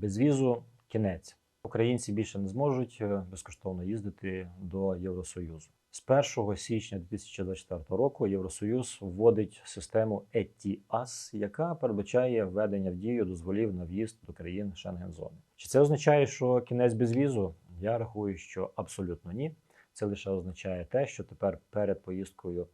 Без візу кінець. Українці більше не зможуть е, безкоштовно їздити до Євросоюзу. З 1 січня 2024 року Євросоюз вводить систему ETIAS, яка передбачає введення в дію дозволів на в'їзд до країн Шенген-зони. Чи це означає, що кінець без візу? Я рахую, що абсолютно ні. Це лише означає те, що тепер перед поїздкою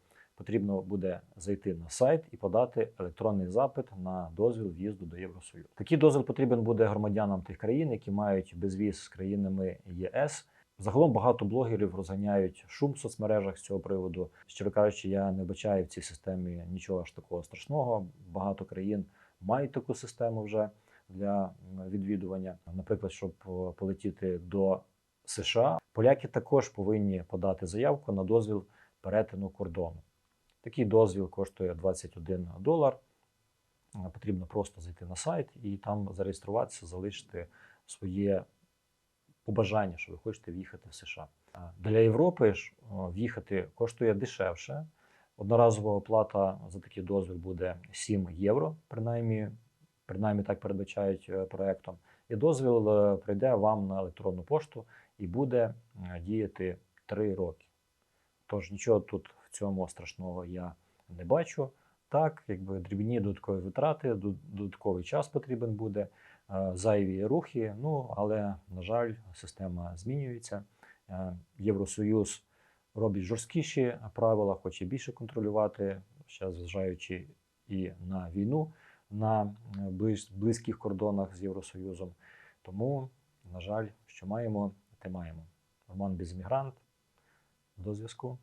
потрібно буде зайти на сайт і подати електронний запит на дозвіл в'їзду до Євросоюзу. Такий дозвіл потрібен буде громадянам тих країн, які мають безвіз з країнами ЄС. Загалом багато блогерів розганяють шум в соцмережах з цього приводу. Щиро кажучи, я не бачаю в цій системі нічого ж такого страшного. Багато країн мають таку систему вже для відвідування. Наприклад, щоб е, полетіти до США, поляки також повинні подати заявку на дозвіл перетину кордону. Такий дозвіл коштує 21 долар. Е, Потрібно просто зайти на сайт і там зареєструватися, залишити своє побажання, що ви хочете в'їхати в США. Е, Для Європи ж в'їхати коштує дешевше. Одноразова оплата за такий дозвіл буде 7 євро, принаймні, принаймні так передбачають е, проектом. І дозвіл прийде вам на електронну пошту і буде діяти 3 роки. Тож нічого тут цьому страшного я не бачу. Так, якби дрібні додаткові витрати, додатковий час потрібен буде, е, зайві рухи. Ну, але, на жаль, система змінюється. Е, Євросоюз робить жорсткіші правила, хоче більше контролювати, ще зважаючи і на війну на е, близьких кордонах з Євросоюзом. Тому, на жаль, що маємо, те маємо. Роман Безіммігрант. До зв'язку.